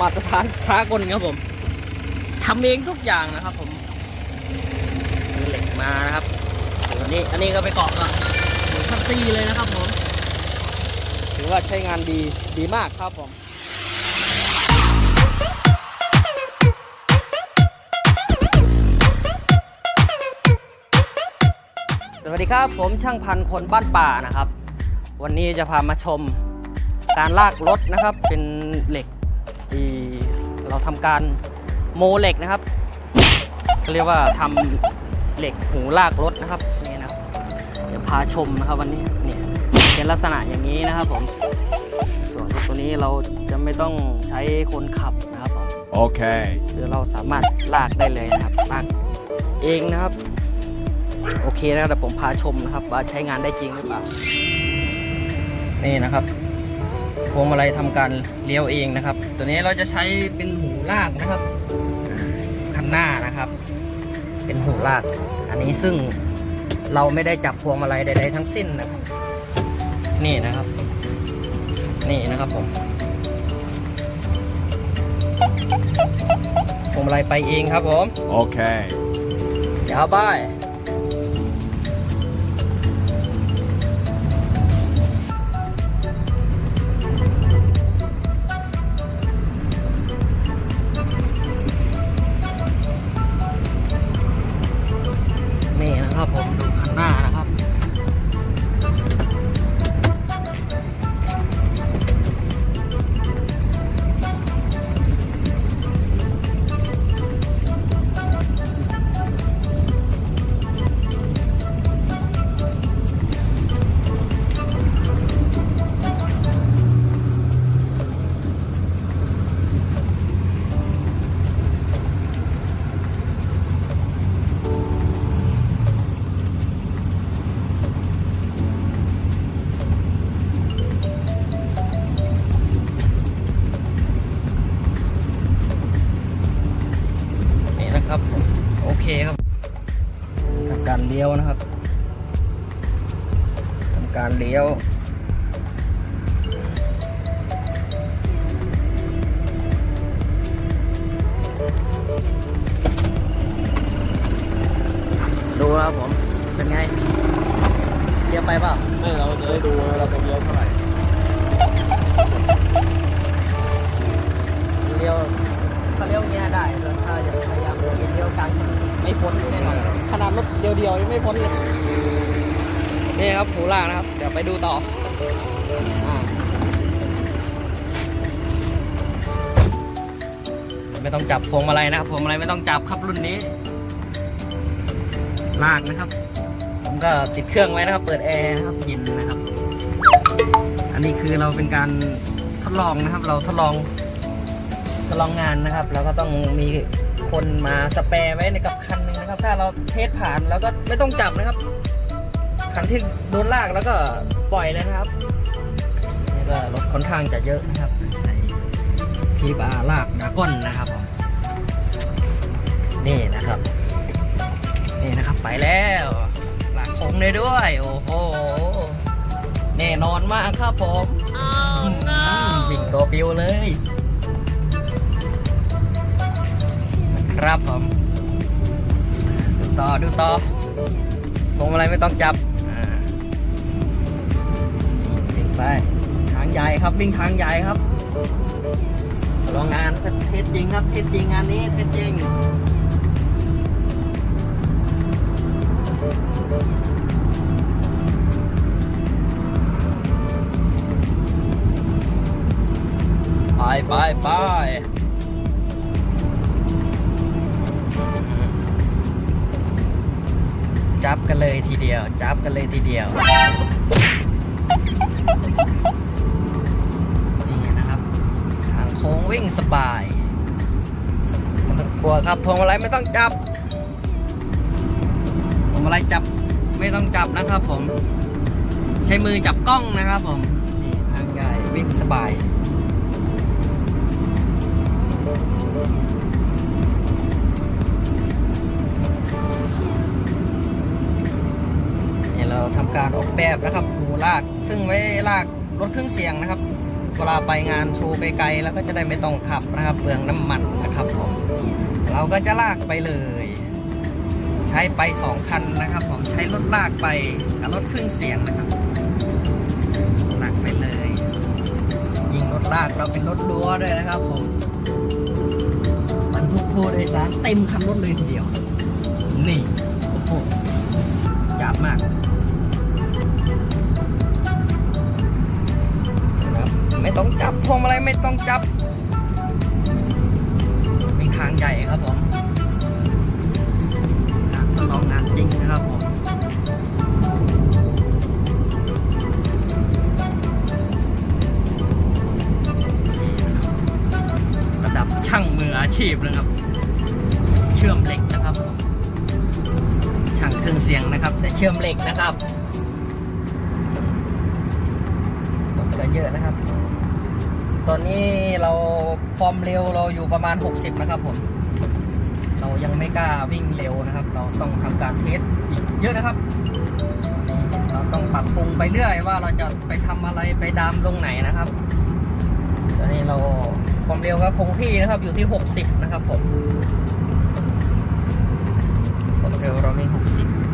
มาตรฐานสากลครับผมทำเองทุกอย่างนะครับ ผมเหล็กมานะครับอันนี้อันนี้ก็ไปเกาะกับทับซีเลยนะครับผมถือว่าใช้งานดีดีมากครับผมสวัสดีครับผมช่างพันคนบ้านป่านะครับ วันนี้จะพามาชมการลากรถนะครับ เป็นเหล็ก ที่เราทำการโมเหล็กนะครับเขาเรียกว่าทำเหล็กหูลากรถนะครับนี่นะครับเดี๋ยวพาชมนะครับวันนี้เนี่ยเป็นลักษณะอย่างนี้นะครับผมส่วนรถตัวนี้เราจะไม่ต้องใช้คนขับนะครับผม Okay. คือเราสามารถลากได้เลยนะครับลากเองนะครับ โอเคนะครับเดี๋ยวผมพาชมนะครับว่าใช้งานได้จริงหรือเปล่านี่นะครับ พวงมาลัยทำการเลี้ยวเองนะครับ ตัวนี้เราจะใช้เป็นหูลากนะครับคันหน้านะครับ เป็นหูลาก อันนี้ซึ่งเราไม่ได้จับพวงมาลัยใดๆทั้งสิ้นนะครับ นี่นะครับ นี่นะครับผมพวงมาลัยไปเองครับผม Okay. ยาวไป ยวนะครับทำการเลี้ยวดูครับผม เป็นไงเลี้ยวไปเปล่าไม่เราจะได้ดูว่าเราจะเลี้ยวเท่าไหร่เลี้ยวถ้า เลี้ยวเงี้ยได้แต่ถ้าจะพยายามเลี้ยวกลางถนไม่พ้นแน่นอนขนาดรถเดียวๆยังไม่พ้นเลยนี่ครับหูล่างนะครับ เดี๋ยวไปดูต่อไม่ต้องจับพวงมาลัยนะครับพวงมาลัยไม่ต้องจับครับรุ่นนี้ลากนะครับ ผมก็ติดเครื่องไว้นะครับ เปิดแอร์นะครับเย็นนะครับ อันนี้คือเราเป็นการทดลองนะครับ เราทดลอง ทดลองงานนะครับ แล้วก็ต้องมีคนมาสแปรไว้ในกับคันหนึงนะครับ ถ้าเราเทสผ่านแล้วก็ไม่ต้องจับนะครับ คันที่โดนลากแล้วก็ปล่อยเลยนะครับนี่ก็รถค่อนข้างจะเยอะนะครับ ใช้ทีบอาลากดราก้อนนะครับผมนี่นะครับ นี่นะครับไปแล้วลากโค้งได้ด้วย โอ้โหแน่นอนมากครับผมมวิ่งตัวปิวเลย ครับผม ดูต่อดูต่อพวงมาลัยไม่ต้องจับวิ่งไปทางใหญ่ครับวิ่งทางใหญ่ครับลองงานเทสจริงครับเทสจริงงานนี้เทสจริงไปไปไป จับกันเลยทีเดียว จับกันเลยทีเดียวนี่นะครับ ทางโค้งวิ่งสบายไมันต้องกลัวครับพวงมาลัยไม่ต้องจับพวงมาลัยจับไม่ต้องจับนะครับผม ใช้มือจับกล้องนะครับผมทางง่ายวิ่งสบาย แบบนะครับหูลาก ซึ่งไว้ลากรถเครื่องเสียงนะครับ เวลาไปงานโชว์ไกลๆแล้วก็จะได้ไม่ต้องขับนะครับเปลืองน้ำมันนะครับผมเราก็จะลากไปเลย ใช้ไปสองคันนะครับ ผมใช้รถลากไปกับรถเครื่องเสียงนะครับลากไปเลย ยิงรถลากเราเป็นรถรั้วด้วยนะครับผมบรรทุกผู้โดยสารเต็มคันรถเลยทีเดียว นี่โอ้โหจับมาก ไม่ต้องจับเป็นทางใหญ่ครับผมการทดลองงานจริงนะครับผมระดับช่างมืออาชีพนะครับ เชื่อมเหล็กนะครับผมช่างเครื่องเสียงนะครับ แต่เชื่อมเหล็กนะครับรถก็เยอะนะครับ ตอนนี้เราฟอร์มเร็วเราอยู่ประมาณ 60 นะครับผม เรายังไม่กล้าวิ่งเร็วนะครับ เราต้องทำการเทสอีกเยอะนะครับ เราต้องปรับปรุงไปเรื่อยว่าเราจะไปทำอะไรไปดามลงไหนนะครับ ตอนนี้เราความเร็วก็คงที่นะครับอยู่ที่ 60 นะครับผมความเร็วเรามี 60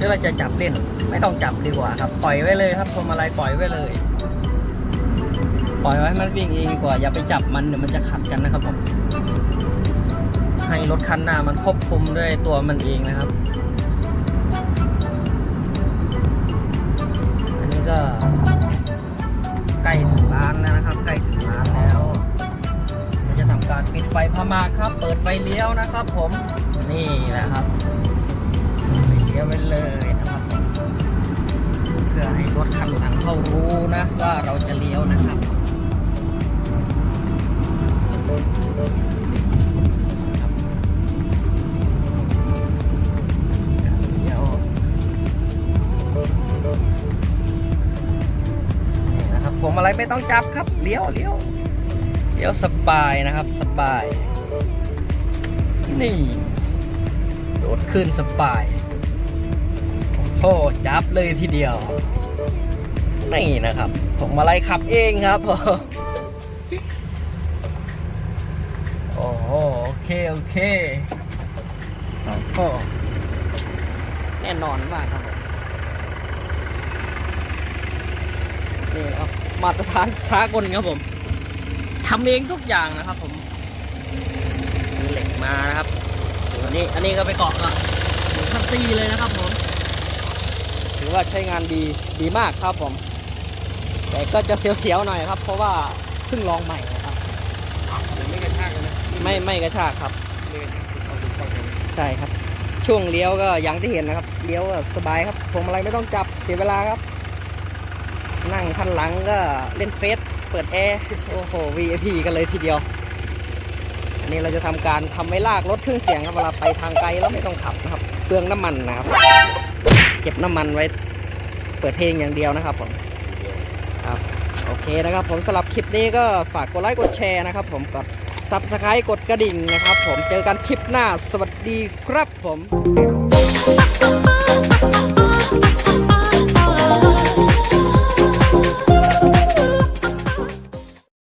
หรือเราจะจับเล่น ไม่ต้องจับดีกว่าครับ ปล่อยไว้เลยครับพวงมาลัยปล่อยไว้เลย ปล่อยไว้ให้มันวิ่งเองดีกว่า อย่าไปจับมันเดี๋ยวมันจะขัดกันนะครับผมให้รถคันหน้ามันควบคุมด้วยตัวมันเองนะครับ อันนี้ก็ใกล้ถึงร้านแล้วนะครับ ใกล้ถึงร้านแล้วเราจะทำการปิดไฟพม่าครับ เปิดไฟเลี้ยวนะครับ ผมนี่นะครับ ยวไปเลยนะครับเพื่อให้รถคันหลังเขารู้นะว่าเราจะเลี้ยวนะครับเดี๋ยวนะครับผมอะไรไม่ต้องจับครับ เลี้ยวเลี้ยวเลี้ยวสบายนะครับ สบาย นี่ โดดขึ้นสบาย โอ้โหจับเลยทีเดียว นี่นะครับผมอะไรขับเองครับโอ้โหโอเคโอเคโอ้โหแน่นอนมากครับผมนี่ครับมาตรฐานสากลครับผมทำเองทุกอย่างนะครับผมมีเหล็กมานะครับอันนี้อันนี้ก็ไปเกาะกับหมูคันซี่เลยนะครับผม อว่าใช้งานดีดีมากครับผม แต่ก็จะเสียวๆหน่อยครับ เพราะว่าเพิ่งลองใหม่นะครับไม่กระชากเลยนะไม่ไม่กระชากครับไม่กระชากเอาดูก่อนเลยใช่ครับ ช่วงเลี้ยวก็อย่างที่เห็นนะครับเลี้ยวก็สบายครับพวงมาลัยไม่ต้องจับเสียเวลาครับ นั่งคันหลังก็เล่นเฟซเปิดแอร์โอ้โห VIP กันเลยทีเดียวอันนี้เราจะทำการทำไว้ลากรถเครื่องเสียงครับเวลาไปทางไกลแล้วไม่ต้องขับนะครับเปลืองน้ำมันนะครับ เก็บน้ำมันไว้เปิดเพลงอย่างเดียวนะครับผมครับโอเคนะครับผมสำหรับคลิปนี้ก็ฝากกดไลค์กดแชร์นะครับ ผมกดซับสไครต์กดกระดิ่งนะครับ ผมเจอกันคลิปหน้าสวัสดีครับผม